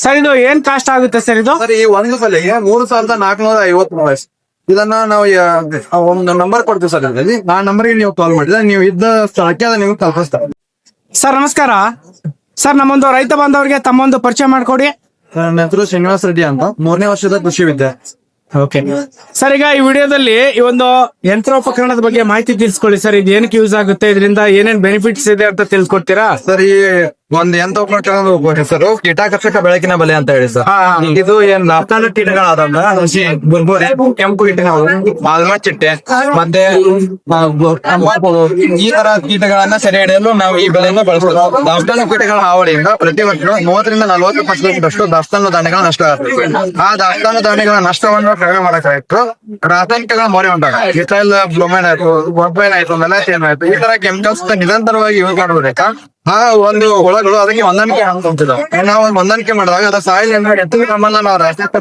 Sir ಇದು ಏನ್ cost ಆಗುತ್ತೆ ಸರ್ ಇದು? ಸರ್ ಈ ಒಂದು ಪಲ್ಯಗೆ ಮೂರು ಸಾವಿರದ ನಾಲ್ಕುನೂರ ಐವತ್ತು ರೂಪಾಯಿ ಇದನ್ನ ನಾವು ಯ- ಒಂದು ನಂಬರ್ ಕೊಡ್ತೀವಿ ಸರ್ ಇದರಲ್ಲಿ ಆ ನಂಬರ್ಗೆ ನೀವು ಕಾಲ್ ಮಾಡಿದ್ರೆ ನೀವು ಇದ್ದ ಸ್ಥಳಕ್ಕೆ ಅದನ್ನ ನಿಮ್ಗೆ ತಲುಪಿಸ್ತಾರೆ. ಸರ್ ನಮಸ್ಕಾರ. ಸರ್ ನಮ್ಮೊಂದು ರೈತ ಬಾಂಧವರಿಗೆ ತಮ್ಮೊಂದು ಪರಿಚಯ ಮಾಡ್ಕೊಡಿ. ಸರ್, ನನ್ನ ಹೆಸರು ಶ್ರೀನಿವಾಸ್ ರೆಡ್ಡಿ ಅಂತ. ಮೂರನೇ ವರ್ಷದ ಕೃಷಿ ವಿದ್ಯೆ. ಓಕೆ ಸರ್ ಈಗ ಈ ವಿಡಿಯೋದಲ್ಲಿ ಈ ಒಂದು ಯಂತ್ರೋಪಕರಣದ ಬಗ್ಗೆ ಮಾಹಿತಿ ತಿಳಿಸ್ಕೊಳ್ಳಿ ಸರ್. ಇದು ಏನಕ್ಕೆ ಯೂಸ್ ಆಗುತ್ತೆ? ಇದರಿಂದ ಏನೇನ್ ಬೆನಿಫಿಟ್ಸ್ ಇದೆ ಅಂತ ತಿಳ್ಸ್ಕೊಡ್ತೀರಾ ಸರ್ ಈ ಒಂದ್ ಎಂತ ಹೆಸರು? ಕೀಟಾಕರ್ಷಕ ಬೆಳಕಿನ ಬಲೆ ಅಂತ ಹೇಳಿ ಸರ್. ಇದು ಏನ್ ನಾಲ್ಕು ಹಸಿ ಬುರ್ಬುರಿ ಕೆಂಪು ಕೀಟಗಳು. ಚಿಟ್ಟೆ ಮತ್ತೆ ಈ ತರ ಕೀಟಗಳನ್ನ ಸೆರೆ ಹಿಡಿಯಲು ನಾವು ಈ ಬೆಳೆಯನ್ನು ಬಳಸಬಹುದು ದಾಸ್ತಾನು ಕೀಟಗಳ ಹಾವಳಿಯಿಂದ ಪ್ರತಿ ವರ್ಷ ಮೂವತ್ತರಿಂದ ನಲವತ್ತು ಪರ್ಸೆಂಟ್ ಅಷ್ಟು ದಾಸ್ತಾನು ಧಾನ್ಯಗಳ ನಷ್ಟ ಆಗುತ್ತೆ. ಆ ದಾಸ್ತಾನು ಧಾನ್ಯಗಳ ನಷ್ಟವನ್ನು ಕಡಿಮೆ ಮಾಡಕ್ಕಾಯ್ತು. ರಾಸಾಯನಿಕಗಳ ಮೊರೆ ಉಂಟಾಗ. ಬ್ಲೊಮೈನ್ ಆಯ್ತು ಗೊಬ್ಬೈನ್ ಆಯ್ತು ಮೆಲಾಸಿಯನ್ ಆಯ್ತು ಈ ತರ ಕೆಮಿಕಲ್ಸ್ ನಿರಂತರವಾಗಿ ಯೂಸ್ ಮಾಡೋದ್ರಿಂದ ಆ ಒಂದು ಹುಳಗಳು ಅದಕ್ಕೆ ಹೊಂದಾಣಿಕೆ ಅಂತಿದ್ದಾವೆ ನಾವು ಹೊಂದಾಣಿಕೆ ಮಾಡಿದಾಗ ಅದ ಸಾಯಿಲ್ ಎತ್ತಿನ ಸಂಬಂಧ ನಾವು ರಾಸಾಯನಿಕ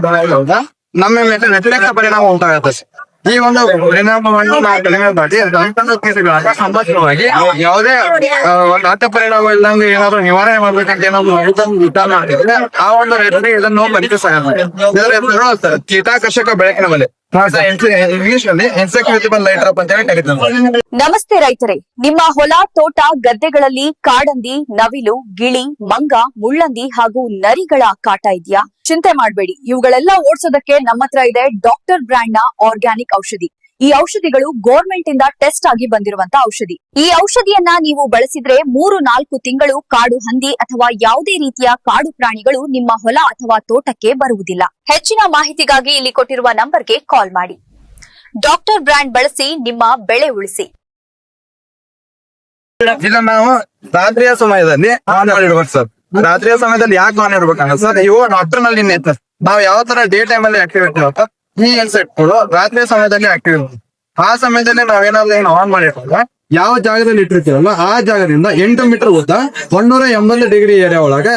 ನಮ್ಮ ಮೇಲೆ ವ್ಯತಿರಿಕ್ತ ಪರಿಣಾಮ ಉಂಟಾಗುತ್ತೆ. ಈ ಒಂದು ಪರಿಣಾಮವನ್ನು ನಾವು ಕಡಿಮೆ ಮಾಡಿ ದಂತದ ಕೀಟಗಳನ್ನ ಸಂಬಂಧಿತವಾಗಿ ಯಾವುದೇ ಒಂದು ಪರಿಣಾಮ ಇಲ್ಲದಂಗೆ ಏನಾದ್ರು ನಿವಾರಣೆ ಮಾಡ್ಬೇಕಂತ ಏನಾದ್ರು ರೈತನ ವಿಧಾನ ಮಾಡಿದ್ರೆ ಆ ಒಂದು ರೈತರಿಗೆ ಇದನ್ನು ಕೀಟಾಕರ್ಷಕ ಬೆಳಕಿನ ಮೇಲೆ. ನಮಸ್ತೆ ರೈತರೇ. ನಿಮ್ಮ ಹೊಲ ತೋಟ ಗದ್ದೆಗಳಲ್ಲಿ ಕಾಡಂದಿ ನವಿಲು ಗಿಳಿ ಮಂಗ ಮುಳ್ಳಂದಿ ಹಾಗೂ ನರಿಗಳ ಕಾಟ ಇದೆಯಾ? ಚಿಂತೆ ಮಾಡಬೇಡಿ. ಇವುಗಳೆಲ್ಲ ಓಡಿಸೋದಕ್ಕೆ ನಮ್ಮ ಹತ್ರ ಇದೆ ಡಾಕ್ಟರ್ ಬ್ರ್ಯಾಂಡ್ನ ಆರ್ಗ್ಯಾನಿಕ್ ಔಷಧಿ. ಈ ಔಷಧಿಗಳು ಗೋರ್ಮೆಂಟ್ ಇಂದ ಟೆಸ್ಟ್ ಆಗಿ ಬಂದಿರುವಂತ ಔಷಧಿ. ಈ ಔಷಧಿಯನ್ನ ನೀವು ಬಳಸಿದ್ರೆ ಮೂರು ನಾಲ್ಕು ತಿಂಗಳು ಕಾಡು ಹಂದಿ ಅಥವಾ ಯಾವುದೇ ರೀತಿಯ ಕಾಡು ಪ್ರಾಣಿಗಳು ನಿಮ್ಮ ಹೊಲ ಅಥವಾ ತೋಟಕ್ಕೆ ಬರುವುದಿಲ್ಲ. ಹೆಚ್ಚಿನ ಮಾಹಿತಿಗಾಗಿ ಇಲ್ಲಿ ಕೊಟ್ಟಿರುವ ನಂಬರ್ಗೆ ಕಾಲ್ ಮಾಡಿ. ಡಾಕ್ಟರ್ ಬ್ರ್ಯಾಂಡ್ ಬಳಸಿ ನಿಮ್ಮ ಬೆಳೆ ಉಳಿಸಿ. ನಾವು ರಾತ್ರಿಯ ಸಮಯದಲ್ಲಿ ರಾತ್ರಿಯ ಸಮಯದಲ್ಲಿ ಯಾಕೆ ಆನ್ ಇಡ್ಬೇಕಂದ್ರೆ ಸರ್ ಇವು ನಾಕ್ಟರ್ನಲ್ಲಿ ನೇತ ನಾವ್ ಯಾವ ತರ ಡೇ ಟೈಮ್ ಅಲ್ಲಿ ಆಕ್ಟಿವ್ ಇರ್ತೀವತ್ತ ಈ ಇನ್ಸೆಕ್ಟ್ಗಳು ರಾತ್ರಿಯ ಸಮಯದಲ್ಲಿ ಆಕ್ಟಿವ್ ಇರ್ತವೆ ಆ ಸಮಯದಲ್ಲಿ ನಾವೇನಾದ್ರೂ ಏನು ಆನ್ ಮಾಡಿರ್ಬೋದ ಯಾವ ಜಾಗದಲ್ಲಿ ಇಟ್ಟಿರ್ತೀವಲ್ಲ, ಆ ಜಾಗದಿಂದ ಎಂಟು ಮೀಟರ್ ಉದ್ದ ಒಂದೂರ ಎಂಬತ್ತು ಡಿಗ್ರಿ ಏರಿಯಾ ಒಳಗ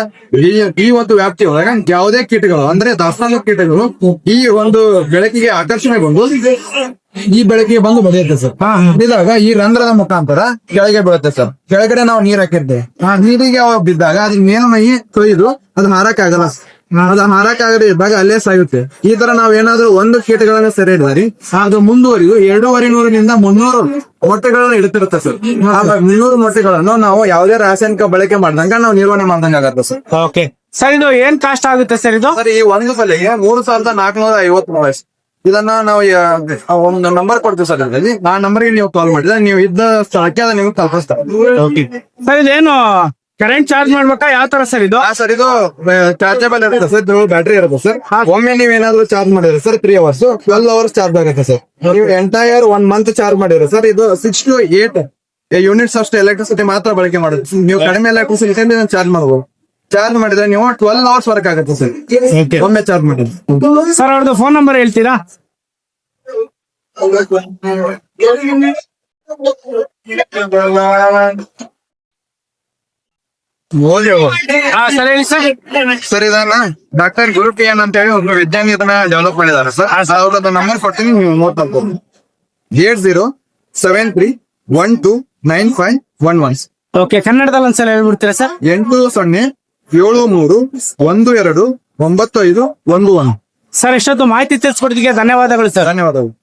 ಈ ಈ ಒಂದು ವ್ಯಾಪ್ತಿ ಒಳಗ ಯಾವುದೇ ಕೀಟಗಳು, ಅಂದ್ರೆ ದಾಸ್ತಾನು ಕೀಟಗಳು ಈ ಒಂದು ಬೆಳಕಿಗೆ ಆಕರ್ಷಣೆಗೊಂಡು ಈ ಬೆಳಕಿಗೆ ಬಂದು ಬಡಿಯುತ್ತೆ ಸರ್. ಬಿದ್ದಾಗ ಈ ರಂಧ್ರದ ಮುಖಾಂತರ ಕೆಳಗೆ ಬೀಳುತ್ತೆ ಸರ್. ಕೆಳಗಡೆ ನಾವು ನೀರ್ ಹಾಕಿರ್ತೇವೆ ಆ ನೀರಿಗೆ ಬಿದ್ದಾಗ ಅದ್ ಮೇಲ್ಮೈ ತೊಯ್ದು ಅದು ಹಾರಕ್ ಆಗಲ್ಲ ಅದು ಹಾರಕ್ ಆಗದೆ ಇದ್ದಾಗ ಅಲ್ಲೇ ಸಾಯುತ್ತೆ. ಈ ತರ ನಾವ್ ಏನಾದ್ರು ಒಂದು ಕೀಟಗಳನ್ನ ಸೆರೆ ಹಿಡಿದ್ರಿ ಅದು ಮುಂದುವರಿದು ಎರಡೂವರೆ ನೂರಿನಿಂದ ಮುನ್ನೂರು ಮೊಟ್ಟೆಗಳನ್ನ ಇಡುತ್ತಿರುತ್ತೆ ಸರ್. ಆ ಮುನ್ನೂರು ಮೊಟ್ಟೆಗಳನ್ನು ನಾವು ಯಾವುದೇ ರಾಸಾಯನಿಕ ಬಳಕೆ ಮಾಡ್ದಂಗ ನಾವು ನಿರ್ವಹಣೆ ಮಾಡ್ದಂಗ ಆಗತ್ತೆ ಸರ್. ಓಕೆ. ಸರ್ ಇದು ಏನ್ ಕಾಸ್ಟ್ ಆಗುತ್ತೆ ಸರ್ ಇದು? ಸರ್ ಈ ಒಂದು ಪಲ್ಯಗೆ ಮೂರು ಸಾವಿರದ ನಾಲ್ಕುನೂರ ಐವತ್ತು ರೂಪಾಯಿ ಇದನ್ನ ನಾವು ಯ- ಒಂದು ನಂಬರ್ ಕೊಡ್ತೀವಿ ಸರ್ ಅದ್ರಲ್ಲಿ. ಆ ನಂಬರ್ ನೀವು ಕಾಲ್ ಮಾಡಿದ್ರೆ ನೀವು ಇದ್ದ ಸ್ಥಳಕ್ಕೆ ಅದನ್ನ ನಿಮ್ಗೆ ತಲುಪಿಸ್ತಾರೆ. ಸರ್ ಇದೇನು ಕರೆಂಟ್ ಚಾರ್ಜ್ ಮಾಡ್ಬೇಕಾ? ಯಾವ ತರ ಸರ್ ಇದು? ಆ ಸರ್ ಇದು ಚಾರ್ಜಬಲ್ ಇರುತ್ತೆ ಸರ್ ಇದು ಬ್ಯಾಟ್ರಿ ಇರುತ್ತೆ ಸರ್ ಒಮ್ಮೆ ನೀವ್ ಏನಾದ್ರು ಚಾರ್ಜ್ ಮಾಡಿದ್ರೆ sir three hours twelve hours charge ಆಗುತ್ತೆ ಸರ್ ನೀವು ಎಂಟೈರ್ ಒನ್ ಮಂತ್ ಚಾರ್ಜ್ ಮಾಡಿದ್ರೆ ಸರ್ ಇದು ಸಿಕ್ಸ್ ಟು ಏಟ್ ಯೂನಿಟ್ಸ್ ಅಷ್ಟು ಎಲೆಕ್ಟ್ರಿಸಿಟಿ ಮಾತ್ರ ಬಳಕೆ ಮಾಡುತ್ತೆ. ನೀವು ಕಡಿಮೆ ಎಲೆಕ್ಟ್ರಿಸಿಟಿ ಚಾರ್ಜ್ ಮಾಡಬಹುದು ಚಾರ್ಜ್ ಮಾಡಿದ್ರೆ ನೀವು ಟ್ವೆಲ್ ಅವರ್ಸ್ ವರ್ಕ್ ಆಗುತ್ತೆ ಸರ್. ಒಮ್ಮೆ ಚಾರ್ಜ್ ಮಾಡಿದ್ರೆ. ಸರ್ ಅವ್ರದ್ದು ಫೋನ್ ನಂಬರ್ ಹೇಳ್ತೀರಾ? ಹಾ ಸರ್ ಹೇಳಿ ಸರ್. ಸರ್ ಇದನ್ನ ಡಾಕ್ಟರ್ ಗುರು ಪಿ ಎನ್ ಅಂತ ಹೇಳಿ ಒಬ್ಬ ವಿಜ್ಞಾನಿ ಇದನ್ನ ಡೆವಲಪ್ ಮಾಡಿದ್ದಾರೆ ಸರ್. ಅವ್ರದ್ದು ನಂಬರ್ ಕೊಡ್ತೀನಿ ನೀವು ನೋಟ್ ಮಾಡ್ಬೋದು eight zero seven three one two nine five one one okay ಕನ್ನಡದಲ್ಲಿ ಒಂದ್ಸಲ ಹೇಳ್ಬಿಡ್ತೀರಾ ಸರ್? ಎಂಟು ಸೊನ್ನೆ ಏಳು ಮೂರು ಒಂದು ಎರಡು ಒಂಬತ್ತು ಐದು ಒಂದು ಒಂದು. ಸರ್ ಎಷ್ಟೊತ್ತು ಮಾಹಿತಿ ತಿಳಿಸ್ಕೊಟ್ಟಿದ್ದಕ್ಕೆ ಧನ್ಯವಾದಗಳು ಸರ್. ಧನ್ಯವಾದಗಳು.